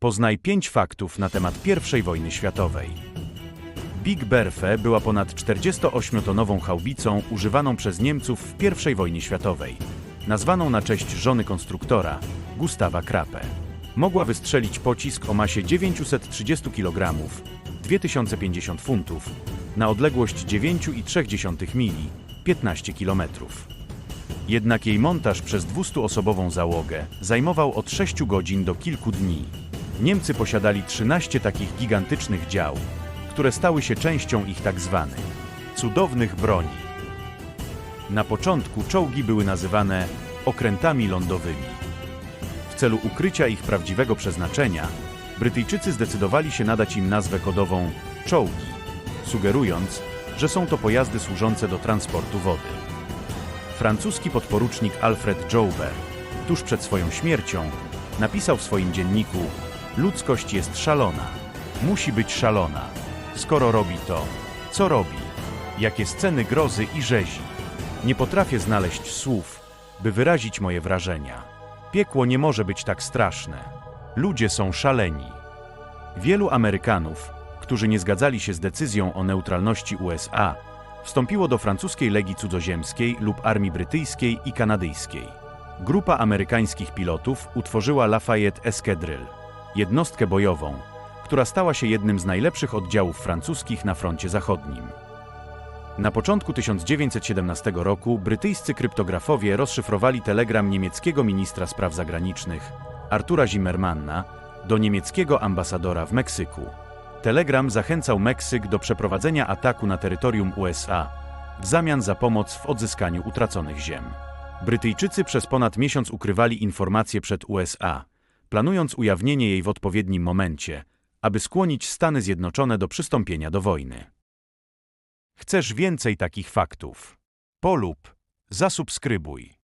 Poznaj pięć faktów na temat I wojny światowej. Big Berthe była ponad 48-tonową haubicą używaną przez Niemców w I wojnie światowej, nazwaną na cześć żony konstruktora, Gustawa Krappe. Mogła wystrzelić pocisk o masie 930 kg, 2050 funtów, na odległość 9,3 mili, 15 km. Jednak jej montaż przez 200-osobową załogę zajmował od 6 godzin do kilku dni. Niemcy posiadali 13 takich gigantycznych dział, które stały się częścią ich tak zwanych cudownych broni. Na początku czołgi były nazywane okrętami lądowymi. W celu ukrycia ich prawdziwego przeznaczenia, Brytyjczycy zdecydowali się nadać im nazwę kodową czołgi, sugerując, że są to pojazdy służące do transportu wody. Francuski podporucznik Alfred Joubert, tuż przed swoją śmiercią, napisał w swoim dzienniku: Ludzkość jest szalona, musi być szalona. Skoro robi to, co robi? Jakie sceny grozy i rzezi? Nie potrafię znaleźć słów, by wyrazić moje wrażenia. Piekło nie może być tak straszne. Ludzie są szaleni. Wielu Amerykanów, którzy nie zgadzali się z decyzją o neutralności USA, wstąpiło do francuskiej Legii Cudzoziemskiej lub Armii Brytyjskiej i Kanadyjskiej. Grupa amerykańskich pilotów utworzyła Lafayette Escadrille, jednostkę bojową, która stała się jednym z najlepszych oddziałów francuskich na froncie zachodnim. Na początku 1917 roku brytyjscy kryptografowie rozszyfrowali telegram niemieckiego ministra spraw zagranicznych, Artura Zimmermanna, do niemieckiego ambasadora w Meksyku. Telegram zachęcał Meksyk do przeprowadzenia ataku na terytorium USA w zamian za pomoc w odzyskaniu utraconych ziem. Brytyjczycy przez ponad miesiąc ukrywali informacje przed USA, planując ujawnienie jej w odpowiednim momencie, aby skłonić Stany Zjednoczone do przystąpienia do wojny. Chcesz więcej takich faktów? Polub, zasubskrybuj.